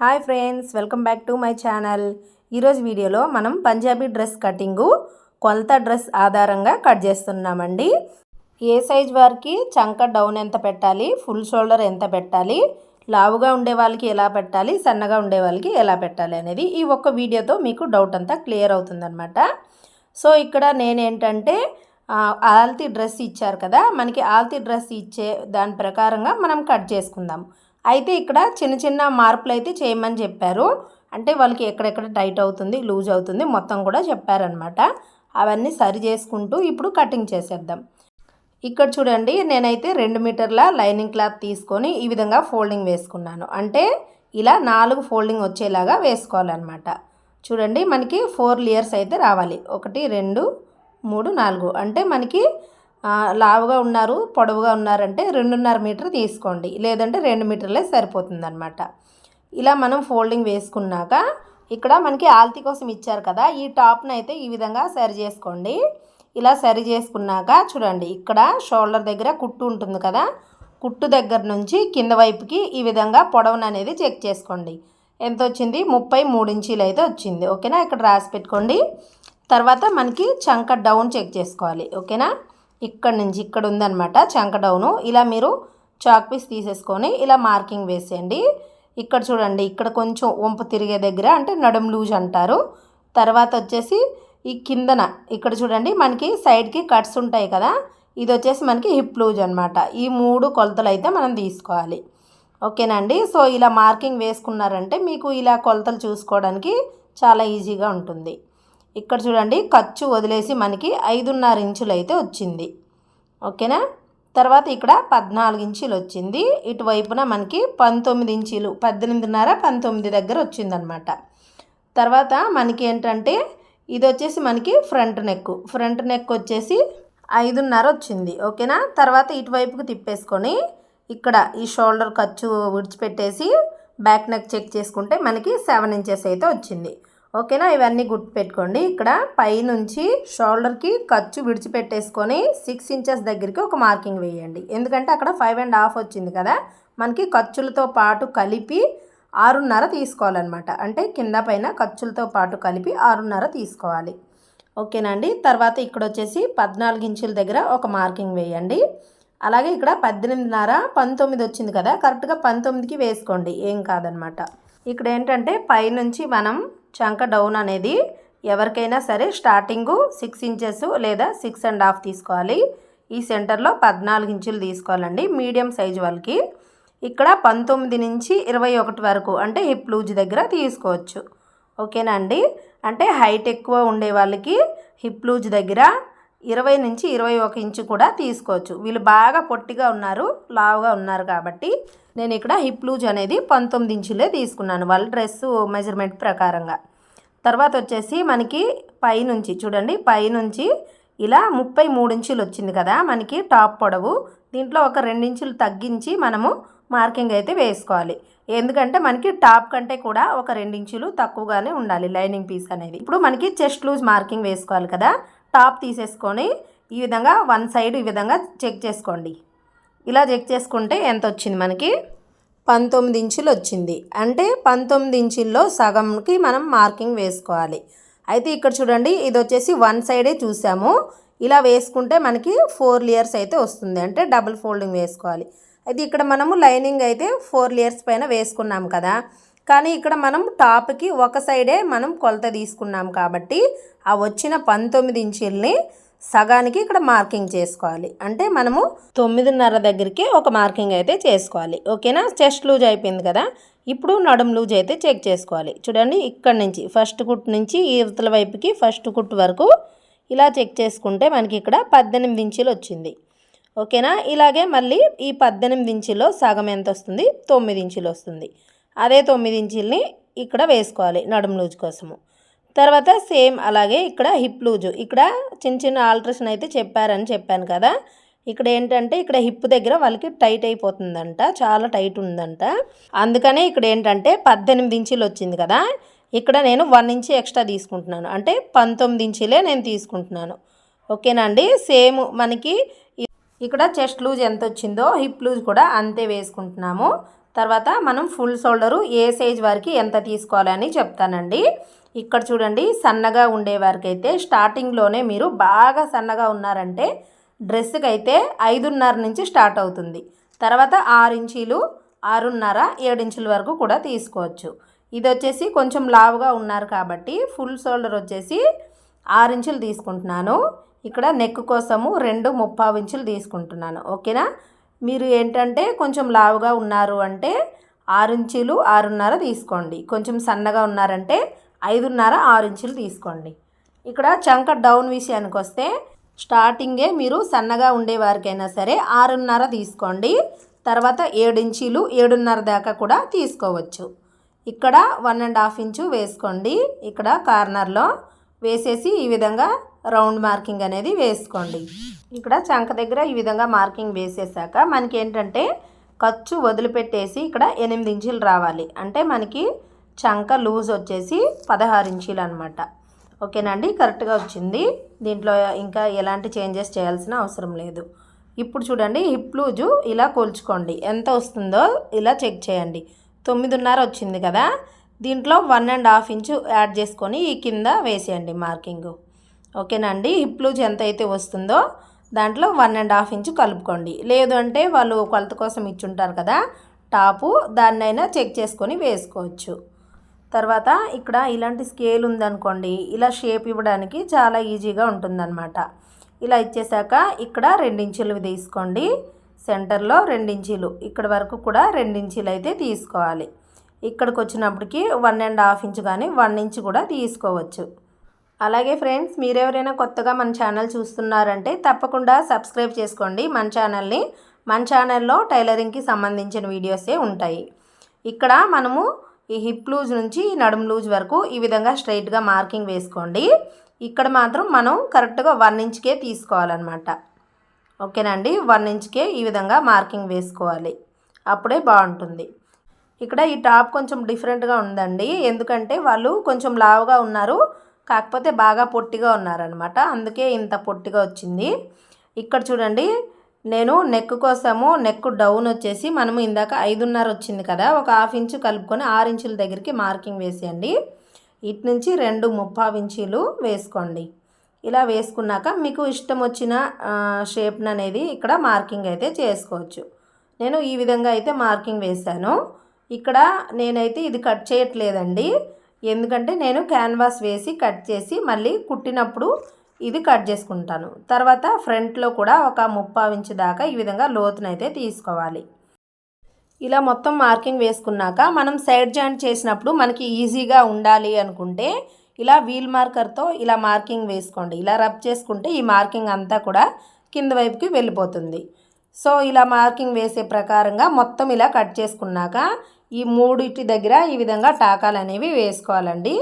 Hi friends welcome back to my channel. ఈరోజు వీడియోలో మనం పంజాబీ డ్రెస్ కటింగు కొలత డ్రెస్ ఆధారంగా కట్ చేస్తున్నామండి. ఏ సైజ్ వారికి చంక డౌన్ ఎంత పెట్టాలి ఫుల్ షోల్డర్ ఎంత పెట్టాలి లావుగా ఉండే వాళ్ళకి ఎలా పెట్టాలి సన్నగా ఉండే వాళ్ళకి ఎలా పెట్టాలి అనేది ఈ ఒక్క వీడియోతో మీకు డౌట్ అంతా క్లియర్ అవుతుందన్నమాట. సో ఇక్కడ నేనేంటంటే ఆల్తీ డ్రెస్ ఇచ్చారు కదా మనకి ఆల్తీ డ్రెస్ ఇచ్చే దాని ప్రకారంగా మనం కట్ చేసుకుందాం. అయితే ఇక్కడ చిన్న చిన్న మార్పులు అయితే చేయమని చెప్పారు. అంటే వాళ్ళకి ఎక్కడెక్కడ టైట్ అవుతుంది లూజ్ అవుతుంది మొత్తం కూడా చెప్పారనమాట అవన్నీ సరి చేసుకుంటూ ఇప్పుడు కటింగ్ చేసేద్దాం. ఇక్కడ చూడండి నేనైతే రెండు మీటర్ల లైనింగ్ క్లాత్ తీసుకొని ఈ విధంగా ఫోల్డింగ్ వేసుకున్నాను. అంటే ఇలా నాలుగు ఫోల్డింగ్ వచ్చేలాగా వేసుకోవాలన్నమాట. చూడండి మనకి ఫోర్ లేయర్స్ అయితే రావాలి. ఒకటి రెండు మూడు నాలుగు. అంటే మనకి లావుగా ఉన్నారు పొడవుగా ఉన్నారంటే రెండున్నర మీటర్ తీసుకోండి. లేదంటే రెండు మీటర్లే సరిపోతుందన్నమాట. ఇలా మనం ఫోల్డింగ్ వేసుకున్నాక ఇక్కడ మనకి ఆల్తీ కోసం ఇచ్చారు కదా ఈ టాప్ని అయితే ఈ విధంగా సరి చేసుకోండి. ఇలా సరి చేసుకున్నాక చూడండి ఇక్కడ షోల్డర్ దగ్గర కుట్టు ఉంటుంది కదా కుట్టు దగ్గర నుంచి కింద వైపుకి ఈ విధంగా పొడవును అనేది చెక్ చేసుకోండి. ఎంత వచ్చింది? ముప్పై మూడు ఇంచీలు అయితే వచ్చింది. ఓకేనా? ఇక్కడ రాసి పెట్టుకోండి. తర్వాత మనకి చంక డౌన్ చెక్ చేసుకోవాలి. ఓకేనా? ఇక్కడ నుంచి ఇక్కడ ఉందన్నమాట చంక డౌను. ఇలా మీరు చాక్ పీస్ తీసేసుకొని ఇలా మార్కింగ్ వేసేయండి. ఇక్కడ చూడండి ఇక్కడ కొంచెం వంపు తిరిగే దగ్గర అంటే నడుం లూజ్ అంటారు. తర్వాత వచ్చేసి ఈ కిందన ఇక్కడ చూడండి మనకి సైడ్కి కట్స్ ఉంటాయి కదా ఇది వచ్చేసి మనకి హిప్ లూజ్ అనమాట ఈ మూడు కొలతలు అయితే మనం తీసుకోవాలి. ఓకేనండి సో ఇలా మార్కింగ్ వేసుకున్నారంటే మీకు ఇలా కొలతలు చూసుకోవడానికి చాలా ఈజీగా ఉంటుంది. ఇక్కడ చూడండి ఖర్చు వదిలేసి మనకి ఐదున్నర ఇంచులు అయితే వచ్చింది. ఓకేనా? తర్వాత ఇక్కడ పద్నాలుగు ఇంచులు వచ్చింది. ఇటువైపున మనకి పంతొమ్మిది ఇంచులు పద్దెనిమిదిన్నర పంతొమ్మిది దగ్గర వచ్చిందనమాట. తర్వాత మనకి ఏంటంటే ఇది వచ్చేసి మనకి ఫ్రంట్ నెక్ ఫ్రంట్ నెక్ వచ్చేసి ఐదున్నర వచ్చింది. ఓకేనా? తర్వాత ఇటువైపుకి తిప్పేసుకొని ఇక్కడ ఈ షోల్డర్ ఖర్చు విడిచిపెట్టేసి బ్యాక్ నెక్ చెక్ చేసుకుంటే మనకి సెవెన్ ఇంచెస్ అయితే వచ్చింది. ఓకేనా? ఇవన్నీ గుర్తుపెట్టుకోండి. ఇక్కడ పైనుంచి షోల్డర్కి ఖర్చు విడిచిపెట్టేసుకొని సిక్స్ ఇంచెస్ దగ్గరికి ఒక మార్కింగ్ వేయండి. ఎందుకంటే అక్కడ ఫైవ్ అండ్ హాఫ్ వచ్చింది కదా. మనకి ఖర్చులతో పాటు కలిపి ఆరున్నర తీసుకోవాలన్నమాట. అంటే కింద పైన ఖర్చులతో పాటు కలిపి ఆరున్నర తీసుకోవాలి. ఓకేనండి తర్వాత ఇక్కడ వచ్చేసి పద్నాలుగు ఇంచుల దగ్గర ఒక మార్కింగ్ వేయండి. అలాగే ఇక్కడ పద్దెనిమిదిన్నర పంతొమ్మిది వచ్చింది కదా. కరెక్ట్గా పంతొమ్మిదికి వేసుకోండి. ఏం కాదనమాట ఇక్కడ ఏంటంటే పైనుంచి మనం చంక డౌన్ అనేది ఎవరికైనా సరే స్టార్టింగు సిక్స్ ఇంచెస్ లేదా సిక్స్ అండ్ హాఫ్ తీసుకోవాలి. ఈ సెంటర్లో పద్నాలుగు ఇంచులు తీసుకోవాలండి. మీడియం సైజు వాళ్ళకి. ఇక్కడ పంతొమ్మిది నుంచి ఇరవై ఒకటి వరకు అంటే హిప్ లూజ్ దగ్గర తీసుకోవచ్చు. ఓకేనా అండి? అంటే హైట్ ఎక్కువ ఉండే వాళ్ళకి హిప్ లూజ్ దగ్గర ఇరవై నుంచి ఇరవై ఒక ఇంచు కూడా తీసుకోవచ్చు. వీళ్ళు బాగా పొట్టిగా ఉన్నారు లావుగా ఉన్నారు కాబట్టి నేను ఇక్కడ హిప్ లూజ్ అనేది పంతొమ్మిది ఇంచులే తీసుకున్నాను వాళ్ళ డ్రెస్ మెజర్మెంట్ ప్రకారంగా. తర్వాత వచ్చేసి మనకి పైనుంచి చూడండి పైనుంచి ఇలా ముప్పై మూడు ఇంచులు వచ్చింది కదా మనకి టాప్ పొడవు. దీంట్లో ఒక రెండించులు తగ్గించి మనము మార్కింగ్ అయితే వేసుకోవాలి. ఎందుకంటే మనకి టాప్ కంటే కూడా ఒక రెండించులు తక్కువగానే ఉండాలి లైనింగ్ పీస్ అనేది. ఇప్పుడు మనకి చెస్ట్ లూజ్ మార్కింగ్ వేసుకోవాలి కదా టాప్ తీసేసుకొని ఈ విధంగా వన్ సైడ్ ఈ విధంగా చెక్ చేసుకోండి. ఇలా చెక్ చేసుకుంటే ఎంత వచ్చింది మనకి? పంతొమ్మిది ఇంచులు వచ్చింది అంటే పంతొమ్మిది ఇంచుల్లో సగంకి మనం మార్కింగ్ వేసుకోవాలి. అయితే ఇక్కడ చూడండి ఇది వచ్చేసి వన్ సైడే చూసాము. ఇలా వేసుకుంటే మనకి ఫోర్ లేయర్స్ అయితే వస్తుంది. అంటే డబుల్ ఫోల్డింగ్ వేసుకోవాలి. అయితే ఇక్కడ మనము లైనింగ్ అయితే ఫోర్ లేయర్స్ పైన వేసుకున్నాం కదా. కానీ ఇక్కడ మనం టాప్కి ఒక సైడే మనం కొలత తీసుకున్నాం కాబట్టి ఆ వచ్చిన పంతొమ్మిది ఇంచుల్ని సగానికి ఇక్కడ మార్కింగ్ చేసుకోవాలి. అంటే మనము తొమ్మిదిన్నర దగ్గరికి ఒక మార్కింగ్ అయితే చేసుకోవాలి. ఓకేనా? చెస్ట్ లూజ్ అయిపోయింది కదా? ఇప్పుడు నడుం లూజ్ అయితే చెక్ చేసుకోవాలి. చూడండి ఇక్కడ నుంచి ఫస్ట్ కుట్టు నుంచి ఈవతల వైపుకి ఫస్ట్ కుట్టు వరకు ఇలా చెక్ చేసుకుంటే మనకి ఇక్కడ పద్దెనిమిది ఇంచులు వచ్చింది. ఓకేనా? ఇలాగే మళ్ళీ ఈ పద్దెనిమిది ఇంచుల్లో సగం ఎంత వస్తుంది? తొమ్మిది ఇంచులు వస్తుంది. అదే తొమ్మిది ఇంచుల్ని ఇక్కడ వేసుకోవాలి నడుం లూజ్ కోసము. తర్వాత సేమ్ అలాగే ఇక్కడ హిప్ లూజు. ఇక్కడ చిన్న చిన్న ఆల్ట్రేషన్ అయితే చెప్పారని చెప్పాను కదా. ఇక్కడ ఏంటంటే ఇక్కడ హిప్ దగ్గర వాళ్ళకి టైట్ అయిపోతుందంట చాలా టైట్ ఉందంట. అందుకనే ఇక్కడ ఏంటంటే పద్దెనిమిది ఇంచులు వచ్చింది కదా. ఇక్కడ నేను వన్ ఇంచ్ ఎక్స్ట్రా తీసుకుంటున్నాను. అంటే పంతొమ్మిది ఇంచులే నేను తీసుకుంటున్నాను. ఓకేనా అండి? సేమ్ మనకి ఇక్కడ చెస్ట్ లూజ్ ఎంత వచ్చిందో హిప్ లూజ్ కూడా అంతే వేసుకుంటున్నాము. తర్వాత మనం ఫుల్ షోల్డరు ఏ సైజ్ వారికి ఎంత తీసుకోవాలని చెప్తానండి. ఇక్కడ చూడండి సన్నగా ఉండే వారికి అయితే స్టార్టింగ్లోనే మీరు బాగా సన్నగా ఉన్నారంటే డ్రెస్కి అయితే ఐదున్నర నుంచి స్టార్ట్ అవుతుంది. తర్వాత ఆరు ఇంచీలు ఆరున్నర ఏడు ఇంచుల వరకు కూడా తీసుకోవచ్చు. ఇది వచ్చేసి కొంచెం లావుగా ఉన్నారు కాబట్టి ఫుల్ షోల్డర్ వచ్చేసి ఆరు ఇంచులు తీసుకుంటున్నాను. ఇక్కడ నెక్ కోసము రెండు ముప్పావు ఇంచులు తీసుకుంటున్నాను. ఓకేనా? మీరు ఏంటంటే కొంచెం లావుగా ఉన్నారు అంటే ఆరు ఇంచీలు ఆరున్నర తీసుకోండి. కొంచెం సన్నగా ఉన్నారంటే ఐదున్నర ఆరు ఇంచులు తీసుకోండి. ఇక్కడ చంక డౌన్ విషయానికి వస్తే స్టార్టింగే మీరు సన్నగా ఉండేవారికైనా సరే ఆరున్నర తీసుకోండి. తర్వాత ఏడు ఇంచీలు ఏడున్నర దాకా కూడా తీసుకోవచ్చు. ఇక్కడ వన్ అండ్ హాఫ్ ఇంచు వేసుకోండి. ఇక్కడ కార్నర్లో వేసేసి ఈ విధంగా రౌండ్ మార్కింగ్ అనేది వేసుకోండి. ఇక్కడ చంక దగ్గర ఈ విధంగా మార్కింగ్ వేసేసాక మనకి ఏంటంటే ఖర్చు వదిలిపెట్టేసి ఇక్కడ ఎనిమిది ఇంచులు రావాలి. అంటే మనకి చంక లూజ్ వచ్చేసి పదహారు ఇంచీలు అనమాట ఓకేనండి కరెక్ట్గా వచ్చింది. దీంట్లో ఇంకా ఎలాంటి చేంజెస్ చేయాల్సిన అవసరం లేదు. ఇప్పుడు చూడండి హిప్ లూజు ఇలా కొలుచుకోండి. ఎంత వస్తుందో ఇలా చెక్ చేయండి. తొమ్మిదిన్నర వచ్చింది కదా? దీంట్లో one and half inch add చేసుకొని ఈ కింద వేసేయండి మార్కింగు. ఓకేనండి హిప్ లూజ్ ఎంత అయితే వస్తుందో దాంట్లో వన్ అండ్ హాఫ్ ఇంచు కలుపుకోండి. లేదు అంటే వాళ్ళు కొలత కోసం ఇచ్చుంటారు కదా టాపు దాన్నైనా చెక్ చేసుకొని వేసుకోవచ్చు. తర్వాత ఇక్కడ ఇలాంటి స్కేల్ ఉందనుకోండి ఇలా షేప్ ఇవ్వడానికి చాలా ఈజీగా ఉంటుందన్నమాట. ఇలా ఇచ్చేసాక ఇక్కడ రెండించులు తీసుకోండి. సెంటర్లో రెండించీలు ఇక్కడ వరకు కూడా రెండించీలు అయితే తీసుకోవాలి. ఇక్కడికి వచ్చినప్పటికి వన్ అండ్ హాఫ్ ఇంచ్ కానీ వన్ ఇంచ్ కూడా తీసుకోవచ్చు. అలాగే ఫ్రెండ్స్ మీరెవరైనా కొత్తగా మన ఛానల్ చూస్తున్నారంటే తప్పకుండా సబ్స్క్రైబ్ చేసుకోండి. మన ఛానల్ని మన ఛానల్లో టైలరింగ్కి సంబంధించిన వీడియోసే ఉంటాయి. ఇక్కడ మనము ఈ హిప్ లూజ్ నుంచి నడుము లూజ్ వరకు ఈ విధంగా స్ట్రైట్గా మార్కింగ్ వేసుకోండి. ఇక్కడ మాత్రం మనం కరెక్ట్గా వన్ ఇంచ్కే తీసుకోవాలన్నమాట. ఓకేనండి వన్ ఇంచ్కే ఈ విధంగా మార్కింగ్ వేసుకోవాలి. అప్పుడే బాగుంటుంది. ఇక్కడ ఈ టాప్ కొంచెం డిఫరెంట్గా ఉందండి. ఎందుకంటే వాళ్ళు కొంచెం లావుగా ఉన్నారు. కాకపోతే బాగా పొట్టిగా ఉన్నారనమాట అందుకే ఇంత పొట్టిగా వచ్చింది. ఇక్కడ చూడండి నేను నెక్ కోసము నెక్ డౌన్ వచ్చేసి మనము ఇందాక ఐదున్నర వచ్చింది కదా ఒక హాఫ్ ఇంచు కలుపుకొని ఆరు ఇంచుల దగ్గరికి మార్కింగ్ వేసేయండి. ఇటు నుంచి రెండు ముప్పావు ఇంచీలు వేసుకోండి. ఇలా వేసుకున్నాక మీకు ఇష్టం వచ్చిన షేప్ని అనేది ఇక్కడ మార్కింగ్ అయితే చేసుకోవచ్చు. నేను ఈ విధంగా అయితే మార్కింగ్ వేశాను. ఇక్కడ నేనైతే ఇది కట్ చేయట్లేదండి. ఎందుకంటే నేను క్యాన్వాస్ వేసి కట్ చేసి మళ్ళీ కుట్టినప్పుడు ఇది కట్ చేసుకుంటాను. తర్వాత ఫ్రంట్లో కూడా ఒక ముప్పావు ఇంచు దాకా ఈ విధంగా లోతునైతే తీసుకోవాలి. ఇలా మొత్తం మార్కింగ్ వేసుకున్నాక మనం సైడ్ జాయింట్ చేసినప్పుడు మనకి ఈజీగా ఉండాలి అనుకుంటే ఇలా వీల్ మార్కర్తో ఇలా మార్కింగ్ వేసుకోండి. ఇలా రబ్ చేసుకుంటే ఈ మార్కింగ్ అంతా కూడా కింద వైపుకి వెళ్ళిపోతుంది. సో ఇలా మార్కింగ్ వేసే ప్రకారంగా మొత్తం ఇలా కట్ చేసుకున్నాక ఈ మూడిటి దగ్గర ఈ విధంగా టాకాలు అనేవి వేసుకోవాలండి.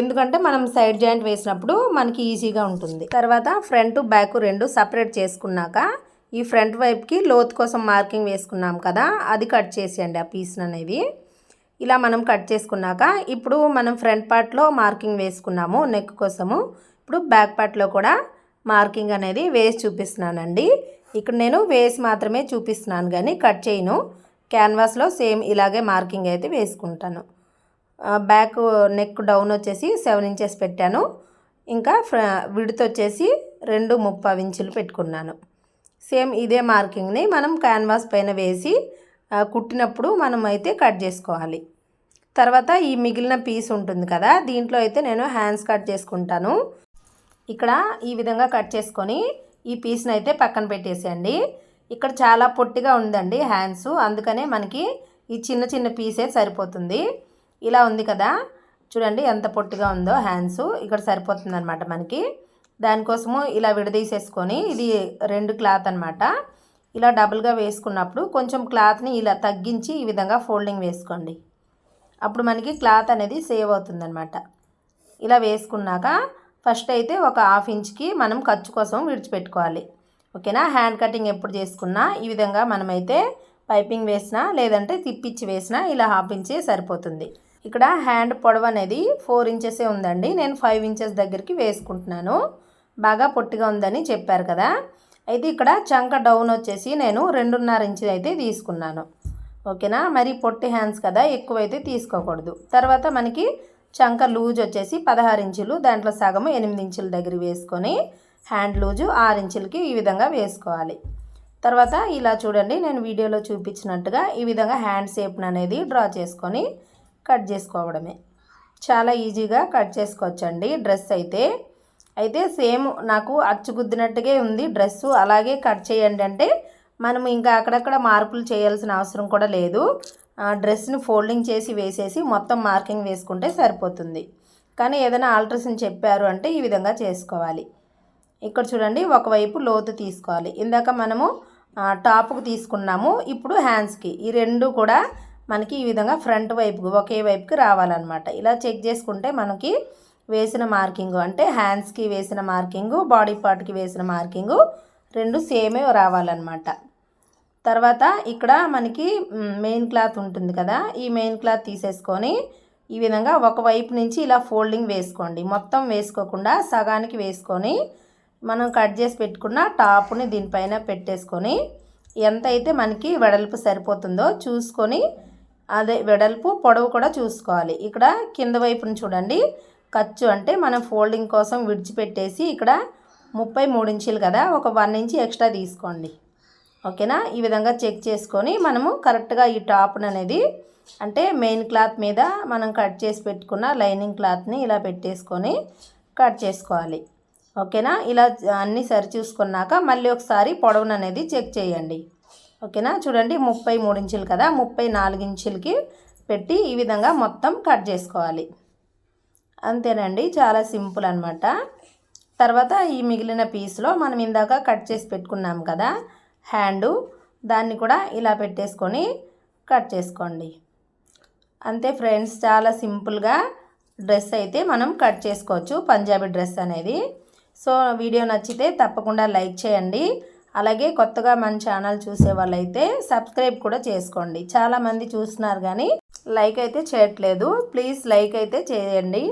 ఎందుకంటే మనం సైడ్ జాయింట్ వేసినప్పుడు మనకి ఈజీగా ఉంటుంది. తర్వాత ఫ్రంట్ బ్యాక్ రెండు సపరేట్ చేసుకున్నాక ఈ ఫ్రంట్ వైపుకి లోతు కోసం మార్కింగ్ వేసుకున్నాం కదా అది కట్ చేసేయండి ఆ పీస్ అనేది ఇలా మనం కట్ చేసుకున్నాక ఇప్పుడు మనం ఫ్రంట్ పార్ట్లో మార్కింగ్ వేసుకున్నాము నెక్ కోసము. ఇప్పుడు బ్యాక్ పార్ట్లో కూడా మార్కింగ్ అనేది వేసి చూపిస్తున్నానండి. ఇక్కడ నేను వేసి మాత్రమే చూపిస్తున్నాను కానీ కట్ చేయను. క్యాన్వాస్లో సేమ్ ఇలాగే మార్కింగ్ అయితే వేసుకుంటాను. బ్యాక్ నెక్ డౌన్ వచ్చేసి సెవెన్ ఇంచెస్ పెట్టాను. ఇంకా ఫ్ర విడత్ వచ్చేసి రెండు ముప్పై ఇంచులు పెట్టుకున్నాను. సేమ్ ఇదే మార్కింగ్ని మనం క్యాన్వాస్ పైన వేసి కుట్టినప్పుడు మనం అయితే కట్ చేసుకోవాలి. తర్వాత ఈ మిగిలిన పీస్ ఉంటుంది కదా దీంట్లో అయితే నేను హ్యాండ్స్ కట్ చేసుకుంటాను. ఇక్కడ ఈ విధంగా కట్ చేసుకొని ఈ పీస్ని అయితే పక్కన పెట్టేసేయండి. ఇక్కడ చాలా పొట్టిగా ఉందండి హ్యాండ్స్. అందుకనే మనకి ఈ చిన్న చిన్న పీసే సరిపోతుంది. ఇలా ఉంది కదా. చూడండి ఎంత పొట్టిగా ఉందో హ్యాండ్స్. ఇక్కడ సరిపోతుంది అనమాట మనకి. దానికోసము ఇలా విడదీసేసుకొని ఇది రెండు క్లాత్ అనమాట ఇలా డబుల్గా వేసుకున్నప్పుడు కొంచెం క్లాత్ని ఇలా తగ్గించి ఈ విధంగా ఫోల్డింగ్ వేసుకోండి. అప్పుడు మనకి క్లాత్ అనేది సేవ్ అవుతుందన్నమాట. ఇలా వేసుకున్నాక ఫస్ట్ అయితే ఒక హాఫ్ ఇంచ్కి మనం ఖర్చు కోసం విడిచిపెట్టుకోవాలి. ఓకేనా? హ్యాండ్ కటింగ్ ఎప్పుడు చేసుకున్నా ఈ విధంగా మనమైతే పైపింగ్ వేసినా లేదంటే తిప్పిచ్చి వేసినా ఇలా హాఫ్ ఇంచే సరిపోతుంది. ఇక్కడ హ్యాండ్ పొడవు అనేది ఫోర్ ఇంచెసే ఉందండి. నేను ఫైవ్ ఇంచెస్ దగ్గరికి వేసుకుంటున్నాను. బాగా పొట్టిగా ఉందని చెప్పారు కదా. అయితే ఇక్కడ చంక డౌన్ వచ్చేసి నేను రెండున్నర ఇంచు అయితే తీసుకున్నాను. ఓకేనా? మరి పొట్టి హ్యాండ్స్ కదా ఎక్కువైతే తీసుకోకూడదు. తర్వాత మనకి చంక లూజ్ వచ్చేసి పదహారు ఇంచులు దాంట్లో సగము ఎనిమిది ఇంచుల దగ్గర వేసుకొని హ్యాండ్ లూజు ఆరు ఇంచులకి ఈ విధంగా వేసుకోవాలి. తర్వాత ఇలా చూడండి నేను వీడియోలో చూపించినట్టుగా ఈ విధంగా హ్యాండ్ షేప్ని అనేది డ్రా చేసుకొని కట్ చేసుకోవడమే. చాలా ఈజీగా కట్ చేసుకోవచ్చండి డ్రెస్ అయితే. అయితే సేమ్ నాకు అచ్చుగుద్దినట్టుగా ఉంది డ్రెస్సు అలాగే కట్ చేయండి అంటే మనం ఇంకా అక్కడక్కడ మార్పులు చేయాల్సిన అవసరం కూడా లేదు. డ్రెస్ని ఫోల్డింగ్ చేసి వేసేసి మొత్తం మార్కింగ్ వేసుకుంటే సరిపోతుంది. కానీ ఏదైనా ఆల్ట్రేషన్ చెప్పారు అంటే ఈ విధంగా చేసుకోవాలి. ఇక్కడ చూడండి ఒకవైపు లోతు తీసుకోవాలి. ఇందాక మనము టాప్కు తీసుకున్నాము. ఇప్పుడు హ్యాండ్స్కి ఈ రెండు కూడా మనకి ఈ విధంగా ఫ్రంట్ వైపుకి ఒకే వైపుకి రావాలన్నమాట. ఇలా చెక్ చేసుకుంటే మనకి వేసిన మార్కింగు అంటే హ్యాండ్స్కి వేసిన మార్కింగు బాడీ పార్ట్కి వేసిన మార్కింగు రెండు సేమే రావాలన్నమాట. తర్వాత ఇక్కడ మనకి మెయిన్ క్లాత్ ఉంటుంది కదా ఈ మెయిన్ క్లాత్ తీసేసుకొని ఈ విధంగా ఒకవైపు నుంచి ఇలా ఫోల్డింగ్ వేసుకోండి. మొత్తం వేసుకోకుండా సగానికి వేసుకొని మనం కట్ చేసి పెట్టుకున్న టాప్ని దీనిపైన పెట్టేసుకొని ఎంత అయితే మనకి వెడల్పు సరిపోతుందో చూసుకొని అదే వెడల్పు పొడవు కూడా చూసుకోవాలి. ఇక్కడ కింద వైపును చూడండి. ఖర్చు అంటే మనం ఫోల్డింగ్ కోసం విడిచిపెట్టేసి ఇక్కడ ముప్పై మూడు ఇంచులు కదా ఒక వన్ ఇంచ్ ఎక్స్ట్రా తీసుకోండి. ఓకేనా? ఈ విధంగా చెక్ చేసుకొని మనము కరెక్ట్గా ఈ టాప్ని అనేది అంటే మెయిన్ క్లాత్ మీద మనం కట్ చేసి పెట్టుకున్న లైనింగ్ క్లాత్ని ఇలా పెట్టేసుకొని కట్ చేసుకోవాలి. ఓకేనా? ఇలా అన్నీ సరి చూసుకున్నాక మళ్ళీ ఒకసారి పొడవును అనేది చెక్ చేయండి. ఓకేనా? చూడండి ముప్పై మూడు ఇంచులు కదా? ముప్పై నాలుగు ఇంచులకి పెట్టి ఈ విధంగా మొత్తం కట్ చేసుకోవాలి. అంతేనండి చాలా సింపుల్ అనమాట తర్వాత ఈ మిగిలిన పీస్లో మనం ఇందాక కట్ చేసి పెట్టుకున్నాం కదా హ్యాండు దాన్ని కూడా ఇలా పెట్టేసుకొని కట్ చేసుకోండి. అంతే ఫ్రెండ్స్ చాలా సింపుల్గా డ్రెస్ అయితే మనం కట్ చేసుకోవచ్చు పంజాబీ డ్రెస్ అనేది. సో వీడియో నచ్చితే తప్పకుండా లైక్ చేయండి. అలాగే కొత్తగా మన ఛానల్ చూసే వాళ్ళైతే సబ్స్క్రైబ్ కూడా చేసుకోండి. చాలామంది చూస్తున్నారు కానీ లైక్ అయితే చేయట్లేదు. ప్లీజ్ లైక్ అయితే చేయండి.